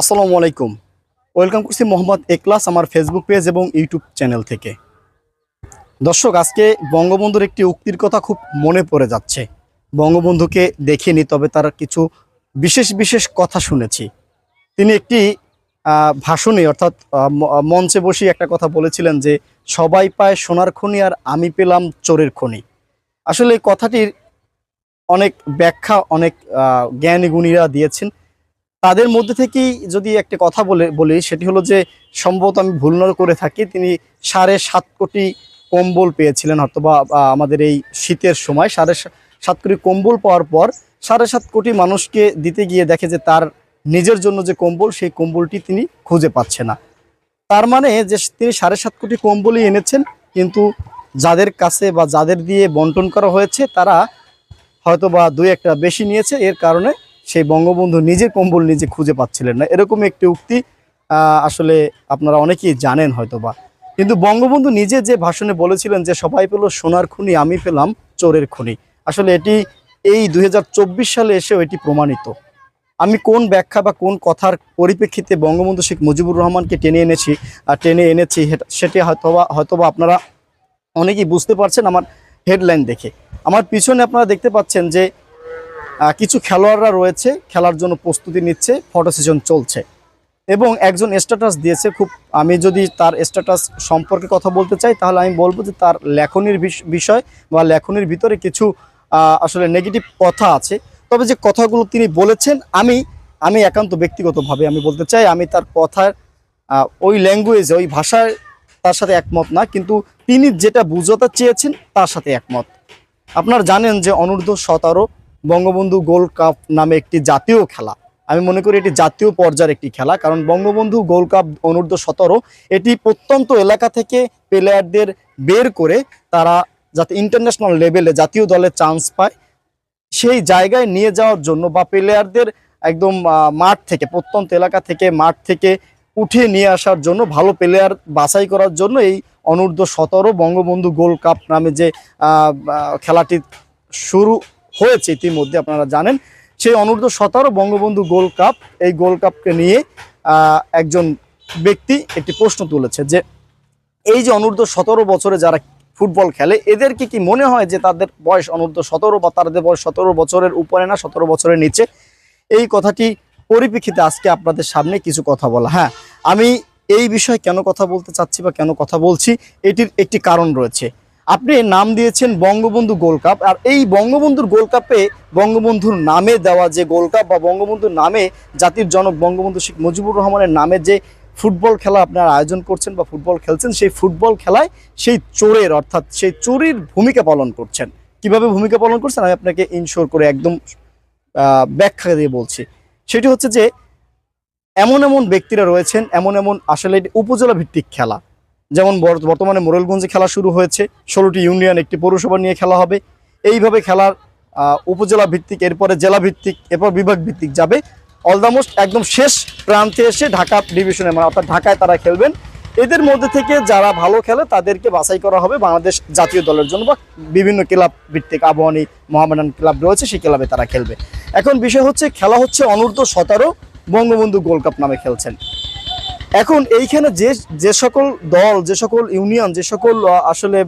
আসসালামু আলাইকুম। ওয়েলকাম করছি মোহাম্মদ একলাস আমার ফেসবুক পেজ এবং ইউটিউব চ্যানেল থেকে। দর্শক আজকে বঙ্গবন্ধুর একটি উক্তির কথা খুব মনে পড়ে যাচ্ছে। বঙ্গবন্ধুকে দেখিনি তবে তার কিছু বিশেষ বিশেষ কথা শুনেছি। তিনি একটি ভাষণে অর্থাৎ মঞ্চে বসে একটা কথা বলেছিলেন যে সবাই পায় সোনার খনি আর আমি পেলাম চোরের খনি। আসলে এই কথাটির অনেক ব্যাখ্যা অনেক আহ, জ্ঞানী গুণীরা দিয়েছেন। তাদের মধ্যে থেকেই যদি একটা কথা বলে, বলি, সেটি হলো যে, সম্ভবত আমি ভুল করে থাকি। তিনি সাড়ে সাত কোটি কম্বল পেয়েছিলেন, অথবা আমাদের এই শীতের সময়। সাড়ে সাত কোটি কম্বল পাওয়ার পর সাড়ে সাত কোটি মানুষকে দিতে গিয়ে দেখে যে, তার নিজের জন্য যে কম্বল, সেই কম্বলটি তিনি খুঁজে পাচ্ছে না। তার মানে যে, তিনি সাড়ে সাত কোটি কম্বলই এনেছেন, কিন্তু যাদের কাছে বা যাদের দিয়ে বন্টন করা হয়েছে, তারা হয়তো বা দুই একটা বেশি নিয়েছে। এর কারণে সেই বঙ্গবন্ধু নিজে কম্বল নিজে খুঁজে পাচ্ছিলেন না। এরকম একটি উক্তি আসলে আপনারা অনেকেই জানেন হয়তো বা কিন্তু বঙ্গবন্ধু নিজে যে ভাষণে বলেছিলেন যে, সবাই পেল সোনার খুনি, আমি পেলাম চোরের খুনি। আসলে এটি এই দু হাজার চব্বিশ সালে এসেও এটি প্রমাণিত। আমি কোন ব্যাখ্যা বা কোন কথার পরিপ্রেক্ষিতে বঙ্গবন্ধু শেখ মুজিবুর রহমানকে টেনে এনেছি আর টেনে এনেছি সেটি হয়তোবা হয়তোবা আপনারা অনেকেই বুঝতে পারছেন আমার হেডলাইন দেখে। আমার পিছনে আপনারা দেখতে পাচ্ছেন যে কিছু খেলোয়াড়রা রয়েছে, খেলার জন্য প্রস্তুতি নিচ্ছে ফটো সেশন চলছে। এবং একজন স্ট্যাটাস দিয়েছে খুব, আমি যদি তার স্ট্যাটাস সম্পর্কে কথা বলতে চাই, তাহলে আমি বলব যে তার লেখনির বিষ- বিষয় বা লেখনির ভিতরে কিছু আসলে নেগেটিভ কথা আছে। তবে যে কথাগুলো তিনি বলেছেন, আমি আমি একান্ত ব্যক্তিগতভাবে আমি বলতে চাই, আমি তার কথার ওই ল্যাঙ্গুয়েজে ওই ভাষায় তার সাথে একমত না, কিন্তু তিনি যেটা বুঝতে চেয়েছেন, তার সাথে একমত। আপনারা জানেন যে অনূর্ধ্ব সতেরো বঙ্গবন্ধু গোল্ড কাপ নামে একটি জাতীয় খেলা। আমি মনে করি এটি জাতীয় পর্যায়ের একটি খেলা, কারণ বঙ্গবন্ধু গোল্ড কাপ অনূর্ধ্ব সতেরো, এটি প্রত্যন্ত এলাকা থেকে প্লেয়ারদের বের করে তারা যাতে ইন্টারন্যাশনাল লেভেলে জাতীয় দলে চান্স পায়, সেই জায়গায় নিয়ে যাওয়ার জন্য বা প্লেয়ারদের একদম মাঠ থেকে, প্রত্যন্ত এলাকা থেকে মাঠ থেকে উঠিয়ে নিয়ে আসার জন্য, ভালো প্লেয়ার বাছাই করার জন্য এই অনূর্ধ্ব সতেরো বঙ্গবন্ধু গোল্ড কাপ নামে যে খেলাটি শুরু হয়েছে ইতিমধ্যে, আপনারা জানেন। সেই অনূর্ধ্ব সতেরো বঙ্গবন্ধু গোল্ড কাপ, এই গোল্ড কাপকে নিয়ে একজন ব্যক্তি একটি প্রশ্ন তুলেছে যে, এই যে অনূর্ধ্ব সতেরো বছরে যারা ফুটবল খেলে, এদেরকে কি মনে হয় যে তাদের বয়স অনূর্ধ্ব সতেরো বা তাদের বয়স সতেরো বছরের উপরে না, সতেরো বছরের নিচে? এই কথাটি পরিপ্রেক্ষিতে আজকে আপনাদের সামনে কিছু কথা বলা। হ্যাঁ আমি এই বিষয়ে কেন কথা বলতে চাচ্ছি বা কেন কথা বলছি, এটির একটি কারণ রয়েছে। আপনি নাম দিয়েছেন বঙ্গবন্ধু গোল্ড কাপ, আর এই বঙ্গবন্ধুর গোল্ড কাপে বঙ্গবন্ধুর নামে দেওয়া যে গোল্ড কাপ বা বঙ্গবন্ধুর নামে জাতির জনক বঙ্গবন্ধু শেখ মুজিবুর রহমানের নামে যে ফুটবল খেলা আপনারা আয়োজন করছেন বা ফুটবল খেলছেন, সেই ফুটবল খেলায় সেই চোরের অর্থাৎ সেই চোরের ভূমিকা পালন করছেন। কীভাবে ভূমিকা পালন করছেন? আমি আপনাকে ইনশোর করে একদম ব্যাখ্যা দিয়ে বলছি। সেটি হচ্ছে যে, এমন এমন ব্যক্তিরা রয়েছেন, এমন এমন আসলে উপজেলা ভিত্তিক খেলা। যেমন বর- বর্তমানে মোরেলগঞ্জে খেলা শুরু হয়েছে, ষোলোটি ইউনিয়ন, একটি পৌরসভা নিয়ে খেলা হবে। এইভাবে খেলার উপজেলা ভিত্তিক, এরপরে জেলা ভিত্তিক, এরপর বিভাগ ভিত্তিক যাবে। অলদামোস্ট একদম শেষ প্রান্তে এসে ঢাকা ডিভিশনে মানে অর্থাৎ ঢাকায় তারা খেলবেন। এদের মধ্যে থেকে যারা ভালো খেলে, তাদেরকে বাছাই করা হবে বাংলাদেশ জাতীয় দলের জন্য বা বিভিন্ন ক্লাব ভিত্তিক আবহানী মহামেডান ক্লাব রয়েছে, সেই ক্লাবে তারা খেলবে। এখন বিষয় হচ্ছে, খেলা হচ্ছে অনূর্ধ্ব সতেরো, বঙ্গবন্ধু গোল্ড কাপ নামে খেলছেন। এখন এইখানে যে যে সকল দল যে সকল ইউনিয়ন যে সকল আসলে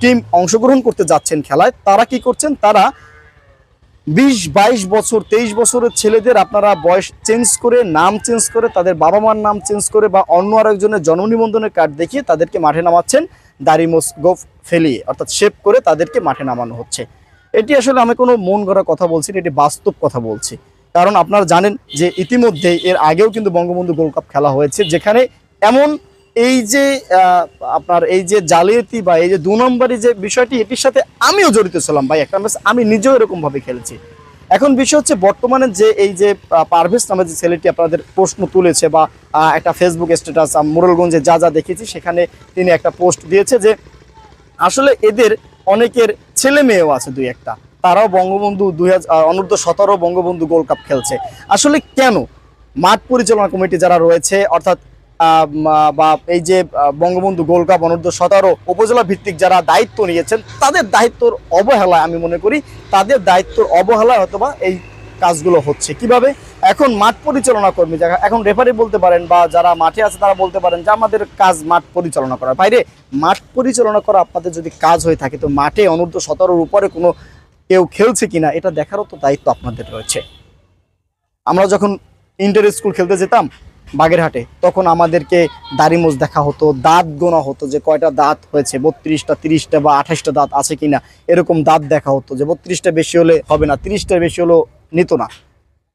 টিম অংশগ্রহণ করতে যাচ্ছেন খেলায় তারা কি করছেন? তারা বিশ বাইশ বছর তেইশ বছরের ছেলেদের আপনারা বয়স চেঞ্জ করে নাম চেঞ্জ করে তাদের বাবা মার নাম চেঞ্জ করে বা অন্য আরেকজনের জন্ম নিবন্ধনের কার্ড দেখিয়ে তাদেরকে মাঠে নামাচ্ছেন দাড়িমোস গোফ ফেলিয়ে অর্থাৎ শেপ করে তাদেরকে মাঠে নামানো হচ্ছে। এটি আসলে আমি কোনো মন গড়া কথা বলছি না, এটি বাস্তব কথা বলছি। কারণ আপনারা জানেন যে ইতিমধ্যে এর আগেও কিন্তু বঙ্গবন্ধু গোল্ড কাপ খেলা হয়েছে, যেখানে এমন এই যে আপনার এই যে জালিয়াতি বা এই যে দু নম্বরই যে বিষয়টি, এটির সাথে আমিও জড়িত ছিলাম ভাই, একটা ম্যাচ আমি নিজেও এরকম ভাবে খেলেছি। এখন বিষয় হচ্ছে বর্তমানে যে এই যে পারভেজ নামে যে ছেলেটি আপনাদের প্রশ্ন তুলেছে বা একটা ফেসবুক স্ট্যাটাস মোরেলগঞ্জে যা যা দেখেছি, সেখানে তিনি একটা পোস্ট দিয়েছে যে আসলে এদের অনেকের ছেলে মেয়েও আছে দুই একটা। তারাও বঙ্গবন্ধু দুই হাজার অনূর্ধ্ব সতেরো বঙ্গবন্ধু গোল্ড কাপ খেলছে। আসলে কেন মাঠ পরিচালনা কমিটি যারা রয়েছে, অর্থাৎ বা এই যে বঙ্গবন্ধু গোল্ড কাপ অনূর্ধ্ব সতেরো উপজেলা ভিত্তিক যারা দায়িত্ব নিয়েছেন, তাদের দায়িত্বর অবহেলায় আমি মনে করি, তাদের দায়িত্বর অবহেলায় অথবা এই কাজগুলো হচ্ছে। কীভাবে? এখন মাঠ পরিচালনা কর্মী যারা, এখন রেফারি বলতে পারেন বা যারা মাঠে আছে তারা বলতে পারেন যে আমাদের কাজ মাঠ পরিচালনা করা। বাইরে মাঠ পরিচালনা করা আপনাদের যদি কাজ হয়ে থাকে, তো মাঠে অনূর্ধ্ব সতেরোর উপরে কোনো কেউ খেলছে কিনা, এটা দেখারও তো দায়িত্ব আপনাদের রয়েছে। আমরা যখন ইন্টার স্কুল খেলতে যেতাম বাগেরহাটে, তখন আমাদেরকে দাড়িমোজ দেখা হতো, দাঁত গোনা হতো যে কয়টা দাঁত হয়েছে, বত্রিশটা, তিরিশটা বা আঠাশটা দাঁত আছে কিনা, এরকম দাঁত দেখা হতো যে বত্রিশটা বেশি হলে হবে না, তিরিশটা বেশি হলেও নিত না।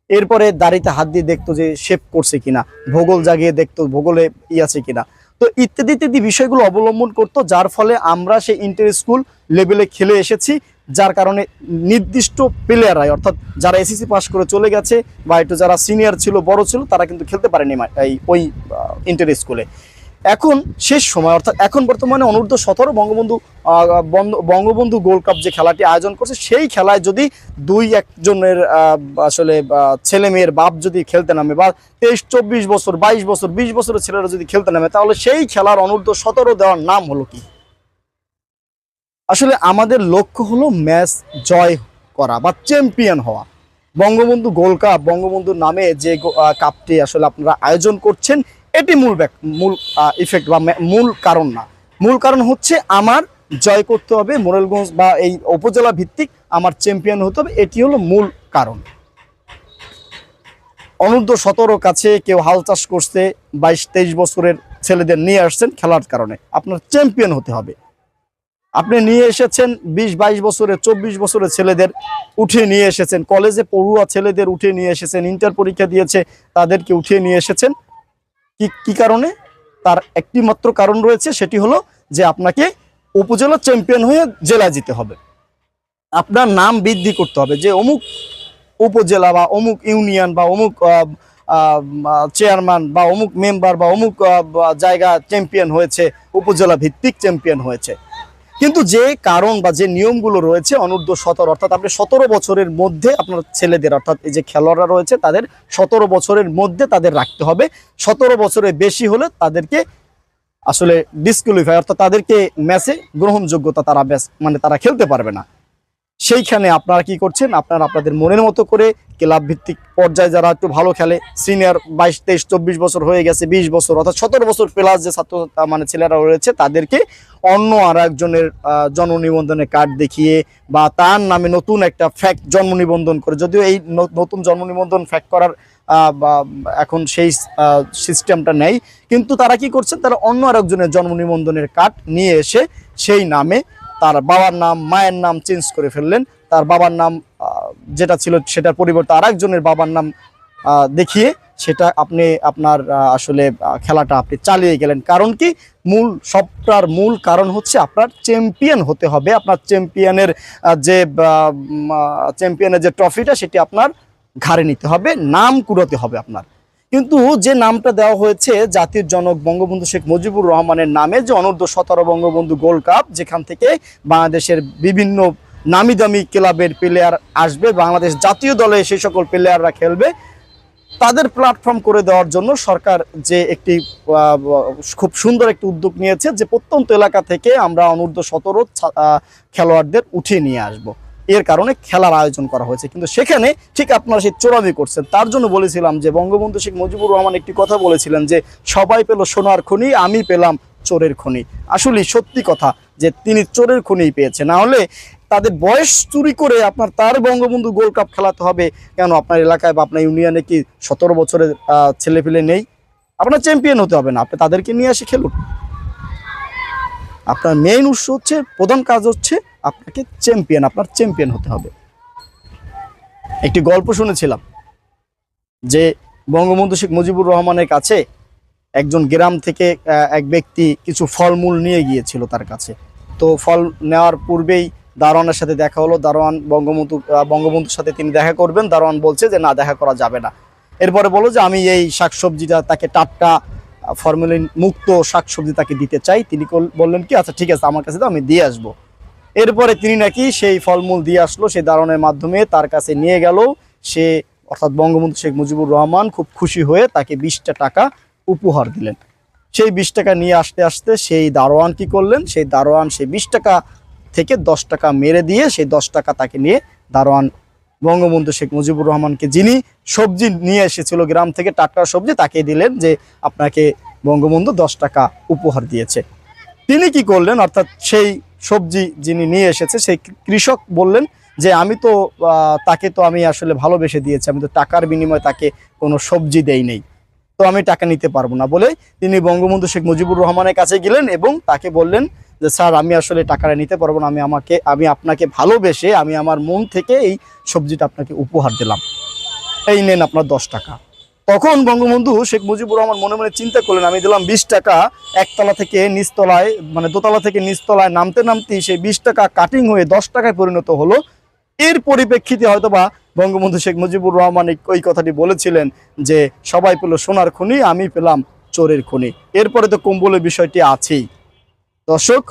এরপরে দাড়িতে হাত দিয়ে দেখতো যে শেপ করছে কিনা, ভূগোল জাগিয়ে দেখতো ভূগোলে ই আছে কিনা। তো ইত্যাদি ইত্যাদি বিষয়গুলো অবলম্বন করতো, যার ফলে আমরা সেই ইন্টার স্কুল লেভেলে খেলে এসেছি। যার কারণে নির্দিষ্ট প্লেয়াররাই অর্থাৎ যারা এসএসসি পাস করে চলে গেছে বা একটু যারা সিনিয়র ছিল, বড় ছিল, তারা কিন্তু খেলতে পারেনি এই ওই ইন্টার স্কুলে এখন শেষ সময়, অর্থাৎ এখন বর্তমানে অনূর্ধ্ব সতেরো বঙ্গবন্ধু বন্ধ- বঙ্গবন্ধু গোল্ড কাপ যে খেলাটি আয়োজন করছে, সেই খেলায় যদি দুই একজনের আসলে ছেলে মেয়ের বাপ যদি খেলতে নামে বা তেইশ, চব্বিশ বছর, বাইশ বছর, বিশ বছরের ছেলেরা যদি খেলতে নামে, তাহলে সেই খেলার অনূর্ধ্ব সতেরো দেওয়ার নাম হলো কি? আসলে আমাদের লক্ষ্য হলো ম্যাচ জয় করা বা চ্যাম্পিয়ন হওয়া। বঙ্গবন্ধু গোল্ড কাপ বঙ্গবন্ধুর নামে যে কাপটি আসলে আপনারা আয়োজন করছেন, এটি মূল ব্যাক, মূল ইফেক্ট বা মূল কারণ না। মূল কারণ হচ্ছে আমার জয় করতে হবে, মোরেলগঞ্জ বা এই উপজেলা ভিত্তিক আমার চ্যাম্পিয়ন হতে হবে, এটি হলো মূল কারণ। অনূর্ধ্ব সতেরো কাছে কেউ হাল চাষ করছে, বাইশ, তেইশ বছরের ছেলেদের নিয়ে আসছেন খেলার কারণে। আপনার চ্যাম্পিয়ন হতে হবে। আপনি নিয়ে এসেছেন বিশ, বাইশ বছরের, চব্বিশ বছরের ছেলেদের উঠিয়ে নিয়ে এসেছেন। কলেজে পড়ুয়া ছেলেদের উঠিয়ে নিয়ে এসেছেন, ইন্টার পরীক্ষা দিয়েছে, তাদেরকে উঠিয়ে নিয়ে এসেছেন। কি কি কারণে? তার একটি মাত্র কারণ রয়েছে, সেটি হলো যে আপনাকে উপজেলা চ্যাম্পিয়ন হয়ে জেলায় যেতে হবে। আপনার নাম বৃদ্ধি করতে হবে। যে অমুক উপজেলা বা অমুক ইউনিয়ন বা অমুক চেয়ারম্যান বা অমুক মেম্বার বা অমুক জায়গা চ্যাম্পিয়ন হয়েছে, উপজেলা ভিত্তিক চ্যাম্পিয়ন হয়েছে। কিন্তু যে কারণ বা যে নিয়মগুলো রয়েছে অনূর্ধ্ব সতেরো, অর্থাৎ আপনি সতেরো বছরের মধ্যে আপনার ছেলেদের, অর্থাৎ এই যে খেলোয়াড়রা রয়েছে, তাদের সতেরো বছরের মধ্যে তাদের রাখতে হবে। সতেরো বছরের বেশি হলে তাদেরকে আসলে ডিসকুয়ালিফাই অর্থাৎ তাদেরকে ম্যাচে গ্রহণযোগ্যতা তারা মানে তারা খেলতে পারবে না। সেইখানে আপনারা কি করছেন? আপনারা আপনাদের মনের মতো করে ক্লাব ভিত্তিক পর্যায়ে যারা একটু ভালো খেলে সিনিয়র বাইশ, তেইশ, চব্বিশ বছর হয়ে গেছে, বিশ বছর অর্থাৎ সতেরো বছর প্লাস যে ছাত্র মানে ছেলেরা রয়েছে, তাদেরকে অন্য আর একজনের জন্ম নিবন্ধনের কার্ড দেখিয়ে বা তার নামে নতুন একটা ফ্যাক্ট জন্ম নিবন্ধন করে। যদিও এই নতুন জন্ম নিবন্ধন ফ্যাক্ট করার এখন সেই সিস্টেমটা নেই, কিন্তু তারা কি করছেন? তারা অন্য আর একজনের জন্ম নিবন্ধনের কার্ড নিয়ে এসে সেই নামে তার বাবার নাম, মায়ের নাম চেঞ্জ করে ফেললেন। তার বাবার নাম যেটা ছিল সেটার পরিবর্তে আর একজনের বাবার নাম দেখিয়ে সেটা আপনি, আপনার আসলে খেলাটা আপনি চালিয়ে গেলেন। কারণ কি? মূল, সবটার মূল কারণ হচ্ছে আপনার চ্যাম্পিয়ন হতে হবে। আপনার চ্যাম্পিয়নের যে চ্যাম্পিয়নের যে ট্রফিটা সেটি আপনার ঘাড়ে নিতে হবে, নাম কুড়োতে হবে আপনার। কিন্তু যে নামটা দেওয়া হয়েছে জাতির জনক বঙ্গবন্ধু শেখ মুজিবুর রহমানের নামে যে অনূর্ধ্ব সতেরো বঙ্গবন্ধু গোল্ড কাপ, যেখান থেকে বাংলাদেশের বিভিন্ন নামি দামি ক্লাবের প্লেয়ার আসবে, বাংলাদেশ জাতীয় দলে সেই সকল প্লেয়াররা খেলবে, তাদের প্ল্যাটফর্ম করে দেওয়ার জন্য সরকার যে একটি খুব সুন্দর একটি উদ্যোগ নিয়েছে যে প্রত্যন্ত এলাকা থেকে আমরা অনূর্ধ্ব সতেরো খেলোয়াড়দের উঠিয়ে নিয়ে আসব। এর কারণে খেলার আয়োজন করা হয়েছে। কিন্তু সেখানে ঠিক আপনারা সেই চোরামি করছেন। তার জন্য বলেছিলাম যে, বঙ্গবন্ধু শেখ মুজিবুর রহমান একটি কথা বলেছিলেন যে, সবাই পেল সোনার খনি, আমি পেলাম চোরের খনি। আসলে সত্যি কথা যে, তিনি চোরের খনি পেয়েছে না হলে তাদের বয়স চুরি করে আপনার তার বঙ্গবন্ধু গোল্ড কাপ খেলাতে হবে। কেন? আপনার এলাকায় বা আপনার ইউনিয়নে কি সতেরো বছরের ছেলে পেলে নেই? আপনার চ্যাম্পিয়ন হতে হবে না। আপনি তাদেরকে নিয়ে এসে খেলুন। আপনার মেইন উৎস হচ্ছে, প্রধান কাজ হচ্ছে আপনাকে চ্যাম্পিয়ন আপনার চ্যাম্পিয়ন হতে হবে। একটি গল্প শুনেছিলাম যে বঙ্গবন্ধু শেখ মুজিবুর রহমানের কাছে একজন গ্রাম থেকে এক ব্যক্তি কিছু ফলমূল নিয়ে গিয়েছিল তার কাছে। তো ফল নেওয়ার পূর্বেই দারোয়ানের সাথে দেখা হলো। দারোয়ান বঙ্গবন্ধু বঙ্গবন্ধুর সাথে তিনি দেখা করবেন। দারোয়ান বলছে যে, না, দেখা করা যাবে না। এরপরে বলো যে, আমি এই শাকসবজিটা, তাকে টাটকা ফর্মুলিন মুক্ত শাকসবজি তাকে দিতে চাই। তিনি বললেন কি আচ্ছা ঠিক আছে, আমার কাছে তো আমি দিয়ে আসব। এরপরে তিনি নাকি সেই ফলমূল দিয়ে আসলো, সেই দারণের মাধ্যমে তার কাছে নিয়ে গেল। সে, অর্থাৎ বঙ্গবন্ধু শেখ মুজিবুর রহমান খুব খুশি হয়ে তাকে বিশটা টাকা উপহার দিলেন। সেই বিশ টাকা নিয়ে আসতে আসতে সেই দারোয়ান কি করলেন? সেই দারোয়ান সেই বিশ টাকা থেকে দশ টাকা মেরে দিয়ে, সেই দশ টাকা তাকে নিয়ে দারোয়ান বঙ্গবন্ধু শেখ মুজিবুর রহমানকে যিনি সবজি নিয়ে এসেছিল গ্রাম থেকে টাটকা সবজি, তাকে দিলেন যে আপনাকে বঙ্গবন্ধু দশ টাকা উপহার দিয়েছে। তিনি কি করলেন? অর্থাৎ সেই সবজি যিনি নিয়ে এসেছে, সেই কৃষক বললেন যে, আমি তো তাকে তো আমি আসলে ভালোবেসে দিয়েছি, আমি তো টাকার বিনিময়ে তাকে কোনো সবজি দেই নেই। তো আমি টাকা নিতে পারব না। বলে তিনি বঙ্গবন্ধু শেখ মুজিবুর রহমানের কাছে গেলেন এবং তাকে বললেন যে, স্যার, আমি আসলে টাকাটা নিতে পারব না। আমি আমাকে, আমি আপনাকে ভালোবেসে, আমি আমার মন থেকে এই সবজিটা আপনাকে উপহার দিলাম। এই নেন আপনার দশ টাকা। তখন বঙ্গবন্ধু শেখ মুজিবুর রহমান মনে মনে চিন্তা করলেন, আমি দিলাম বিশ টাকা। একতলা থেকে নিচতলায় মানে দোতলা থেকে নিচতলায় নামতে নামতেই সেই বিশ টাকা কাটিং হয়ে দশ টাকায় পরিণত হলো। এর পরিপ্রেক্ষিতে হয়তোবা বঙ্গবন্ধু শেখ মুজিবুর রহমান ওই কথাটি বলেছিলেন যে, সবাই পেল সোনার খনি, আমি পেলাম চোরের খনি। এরপরে তো কম্বলের বিষয়টি আছেই। দর্শক,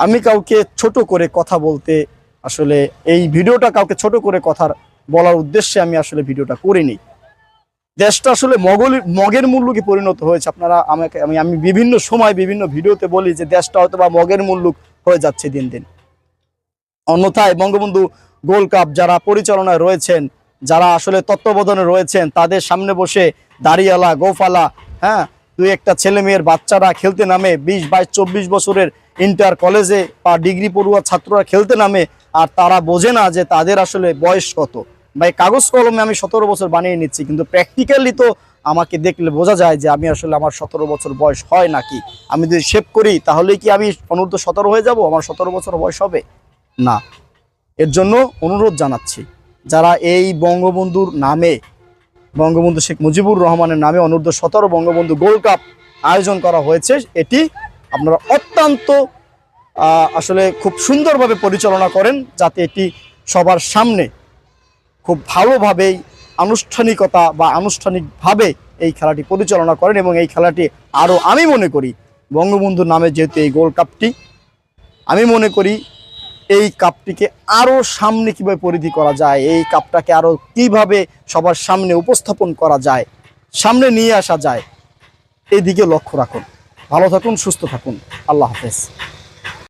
আমি কাউকে ছোট করে কথা বলতে আসলে এই ভিডিওটা কাউকে ছোট করে কথার বলার উদ্দেশ্যে আমি আসলে ভিডিওটা করিনি। দেশটা আসলে মগল, মগের মূল্যকে পরিণত হয়েছে। আপনারা আমাকে, আমি আমি বিভিন্ন সময় বিভিন্ন ভিডিওতে বলি যে দেশটা হয়তো বা মগের মূল্য হয়ে যাচ্ছে দিন দিন। অন্যথায় বঙ্গবন্ধু গোল্ড কাপ যারা পরিচালনায় রয়েছেন, যারা আসলে তত্ত্বাবধানে রয়েছেন, তাদের সামনে বসে দাড়িয়ালা, গোফালা হ্যাঁ দুই একটা ছেলে মেয়ের বাচ্চারা খেলতে নামে, বিশ, বাইশ, চব্বিশ বছরের ইন্টার কলেজে বা ডিগ্রি পড়ুয়া ছাত্ররা খেলতে নামে, আর তারা বোঝে না যে তাদের আসলে বয়স কত। ভাই, কাগজ কলমে আমি সতেরো বছর বানিয়ে নিচ্ছি, কিন্তু প্র্যাকটিক্যালি তো আমাকে দেখলে বোঝা যায় যে আমি আসলে আমার সতেরো বছর বয়স হয় নাকি। আমি যদি শেভ করি, তাহলে কি আমি অনূর্ধ্ব সতেরো হয়ে যাব? আমার সতেরো বছর বয়স হবে? না। এর জন্য অনুরোধ জানাচ্ছি, যারা এই বঙ্গবন্ধুর নামে বঙ্গবন্ধু শেখ মুজিবুর রহমানের নামে অনূর্ধ্ব সতেরো বঙ্গবন্ধু গোল্ড কাপ আয়োজন করা হয়েছে। এটি আপনারা অত্যন্ত আসলে খুব সুন্দরভাবে পরিচালনা করেন যাতে এটি সবার সামনে খুব ভালোভাবেই আনুষ্ঠানিকতা বা আনুষ্ঠানিকভাবে এই খেলাটি পরিচালনা করেন এবং এই খেলাটি আরও আমি মনে করি, বঙ্গবন্ধুর নামে যেহেতু এই গোল্ড কাপটি, আমি মনে করি এই কাপটিকে আরও সামনে কীভাবে পরিধি করা যায়? এই কাপটাকে আরও কীভাবে সবার সামনে উপস্থাপন করা যায়? সামনে নিয়ে আসা যায়? এদিকে লক্ষ্য রাখুন। ভালো থাকুন, সুস্থ থাকুন। আল্লাহ হাফেজ।